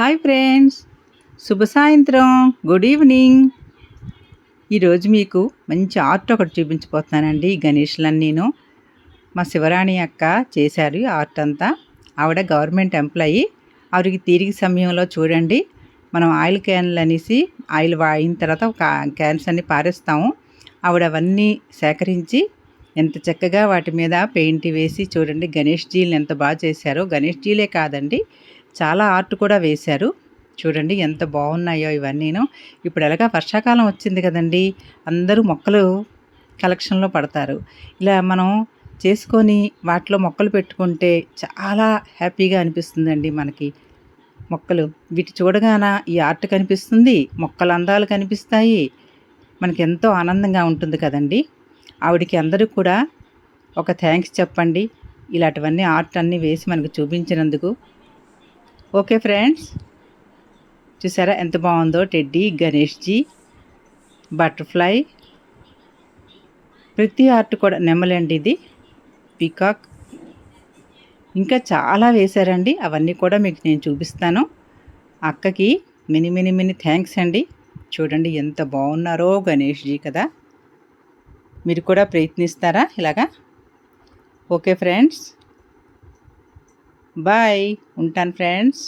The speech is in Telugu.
Hi friends. శుభ సాయంత్రం. Good evening. ఈరోజు మీకు మంచి ఆర్ట్ ఒకటి చూపించబోతున్నానండి. గణేష్లని నేను మా శివరాణి అక్క చేశారు ఈ ఆర్ట్ అంతా. ఆవిడ గవర్నమెంట్ ఎంప్లాయీ. ఆవిడకి తీరిగి సమయంలో చూడండి. మనం ఆయిల్ క్యాన్లు అనేసి ఆయిల్ అయిన తర్వాత ఒక క్యాన్స్ అన్ని పారేస్తాము. ఆవిడ అవన్నీ సేకరించి ఎంత చక్కగా వాటి మీద పెయింట్ వేసి చూడండి గణేష్ జీలు ఎంత బాగా చేశారో. గణేష్ జీలే కాదండి. చాలా ఆర్ట్ కూడా వేశారు. చూడండి ఎంత బాగున్నాయో ఇవన్నీను. ఇప్పుడు ఎలాగా వర్షాకాలం వచ్చింది కదండి అందరూ మొక్కలు కలెక్షన్లో పడతారు. ఇలా మనం చేసుకొని వాటిలో మొక్కలు పెట్టుకుంటే చాలా హ్యాపీగా అనిపిస్తుందండి మనకి మొక్కలు. వీటి చూడగాన ఈ ఆర్ట్ కనిపిస్తుంది మొక్కల అందాలు కనిపిస్తాయి. మనకి ఎంతో ఆనందంగా ఉంటుంది కదండి. ఆవిడకి అందరూ కూడా ఒక థ్యాంక్స్ చెప్పండి. ఇలాంటివన్నీ ఆర్ట్ అన్నీ వేసి మనకు చూపించినందుకు ఓకే ఫ్రెండ్స్. చూసారా ఎంత బాగుందో? Teddy Ganeshji butterfly. ప్రతి ఆర్ట్ కూడా నెమ్మలండి ఇది. పీకాక్. ఇంకా చాలా వేశారండి. అవన్నీ కూడా మీకు నేను చూపిస్తాను. అక్కకి మిని మిని మిని థ్యాంక్స్ అండి. చూడండి ఎంత బాగున్నారో గణేష్జీ కదా. మీరు కూడా ప్రయత్నిస్తారా ఇలాగా? Okay friends. బాయ్ ఉంటాను ఫ్రెండ్స్